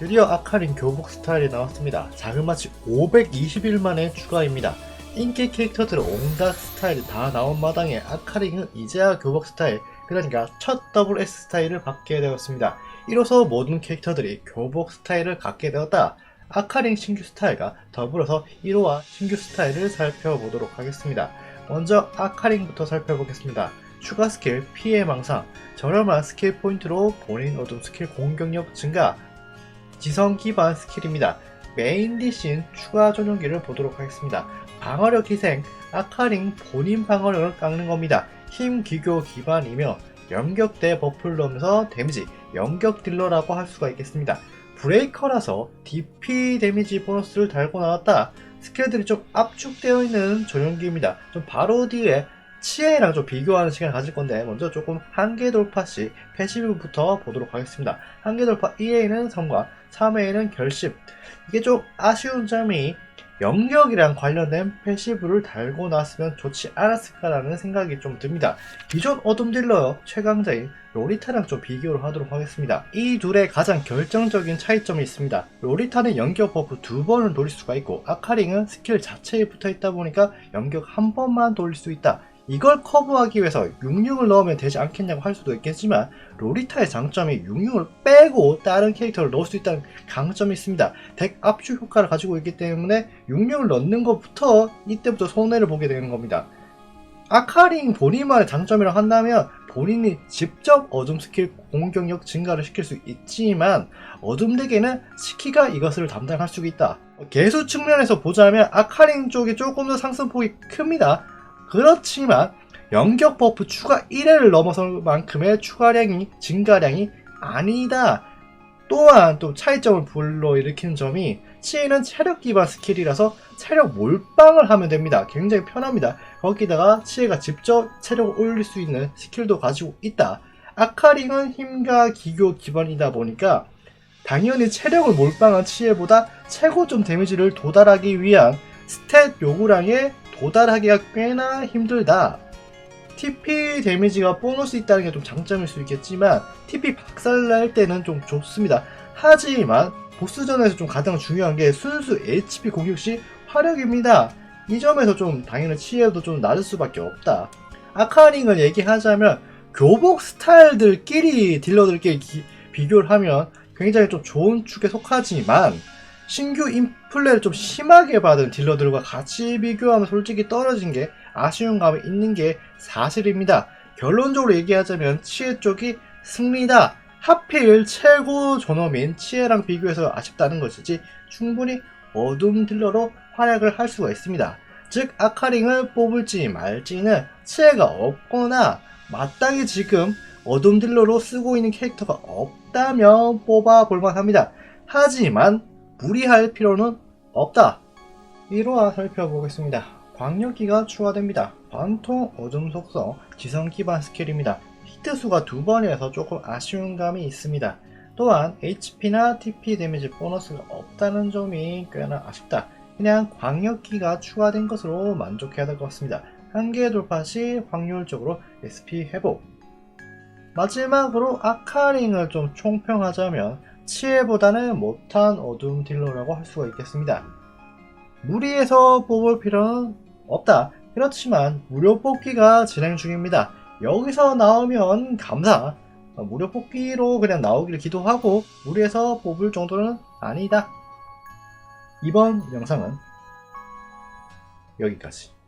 드디어 아카린 교복 스타일이 나왔습니다. 자그마치 520일 만에 추가입니다. 인기 캐릭터들 온갖 스타일이 다 나온 마당에 아카린은 이제야 교복 스타일, 그러니까 첫 더블 S 스타일을 받게 되었습니다. 이로써 모든 캐릭터들이 교복 스타일을 갖게 되었다. 아카린 신규 스타일과 더불어서 1호와 신규 스타일을 살펴보도록 하겠습니다. 먼저 아카린부터 살펴보겠습니다. 추가 스킬 피해 망상, 저렴한 스킬 포인트로 본인 얻은 스킬 공격력 증가, 지성 기반 스킬입니다. 메인 디신 추가 전용기를 보도록 하겠습니다. 방어력 희생, 아카린 본인 방어력을 깎는 겁니다. 힘 기교 기반이며 연격대 버프를 넣으면서 데미지, 연격 딜러라고 할 수가 있겠습니다. 브레이커라서 DP 데미지 보너스를 달고 나왔다. 스킬들이 좀 압축되어 있는 전용기입니다. 좀 바로 뒤에 치에랑 좀 비교하는 시간을 가질 건데 먼저 조금 한계 돌파 시 패시브부터 보도록 하겠습니다. 한계 돌파 1회에는 성과, 3회에는 결심. 이게 좀 아쉬운 점이 영역이랑 관련된 패시브를 달고 났으면 좋지 않았을까라는 생각이 좀 듭니다. 기존 어둠 딜러 최강자인 로리타랑 좀 비교를 하도록 하겠습니다. 이 둘의 가장 결정적인 차이점이 있습니다. 로리타는 연격 버프 두 번을 돌릴 수가 있고 아카링은 스킬 자체에 붙어 있다 보니까 연격 한 번만 돌릴 수 있다. 이걸 커버하기 위해서 66을 넣으면 되지 않겠냐고 할 수도 있겠지만 로리타의 장점이 66을 빼고 다른 캐릭터를 넣을 수 있다는 강점이 있습니다. 덱 압축 효과를 가지고 있기 때문에 66을 넣는 것부터 이때부터 손해를 보게 되는 겁니다. 아카링 본인만의 장점이라고 한다면 본인이 직접 어둠 스킬 공격력 증가를 시킬 수 있지만 어둠 덱에는 스키가 이것을 담당할 수 있다. 개수 측면에서 보자면 아카링 쪽이 조금 더 상승폭이 큽니다. 그렇지만 연격 버프 추가 1회를 넘어설 만큼의 추가량이 증가량이 아니다. 또한 또 차이점을 불러일으키는 점이 치에는 체력 기반 스킬이라서 체력 몰빵을 하면 됩니다. 굉장히 편합니다. 거기다가 치에가 직접 체력을 올릴 수 있는 스킬도 가지고 있다. 아카링은 힘과 기교 기반이다 보니까 당연히 체력을 몰빵한 치에보다 최고점 데미지를 도달하기 위한 스탯 요구량에 도달하기가 꽤나 힘들다. TP 데미지가 보너스 있다는 게 좀 장점일 수 있겠지만 TP 박살날 때는 좀 좋습니다. 하지만 보스전에서 좀 가장 중요한 게 순수 HP 공격 시 화력입니다. 이 점에서 좀 당연히 치에도 좀 낮을 수밖에 없다. 아카링을 얘기하자면 교복 스타일들끼리 딜러들끼리 기- 비교를 하면 굉장히 좀 좋은 축에 속하지만 신규 인플레를 좀 심하게 받은 딜러들과 같이 비교하면 솔직히 떨어진 게 아쉬운 감이 있는 게 사실입니다. 결론적으로 얘기하자면 치에 쪽이 승리다. 하필 최고 존엄인 치에랑 비교해서 아쉽다는 것이지 충분히 어둠 딜러로 활약을 할 수가 있습니다. 즉 아카링을 뽑을지 말지는 치에가 없거나 마땅히 지금 어둠 딜러로 쓰고 있는 캐릭터가 없다면 뽑아 볼만합니다. 하지만 무리할 필요는 없다. 1화 살펴보겠습니다. 광역기가 추가됩니다. 관통 어둠 속성 지성 기반 스킬입니다. 히트 수가 두 번이라서 조금 아쉬운 감이 있습니다. 또한 HP나 TP 데미지 보너스가 없다는 점이 꽤나 아쉽다. 그냥 광역기가 추가된 것으로 만족해야 될 것 같습니다. 한계 돌파 시 확률적으로 SP 회복. 마지막으로 아카링을 좀 총평하자면 치에보다는 못한 어둠 딜러라고 할 수가 있겠습니다. 무리해서 뽑을 필요는 없다. 그렇지만 무료 뽑기가 진행 중입니다. 여기서 나오면 감사. 어, 무료 뽑기로 그냥 나오기를 기도하고 무리해서 뽑을 정도는 아니다. 이번 영상은 여기까지.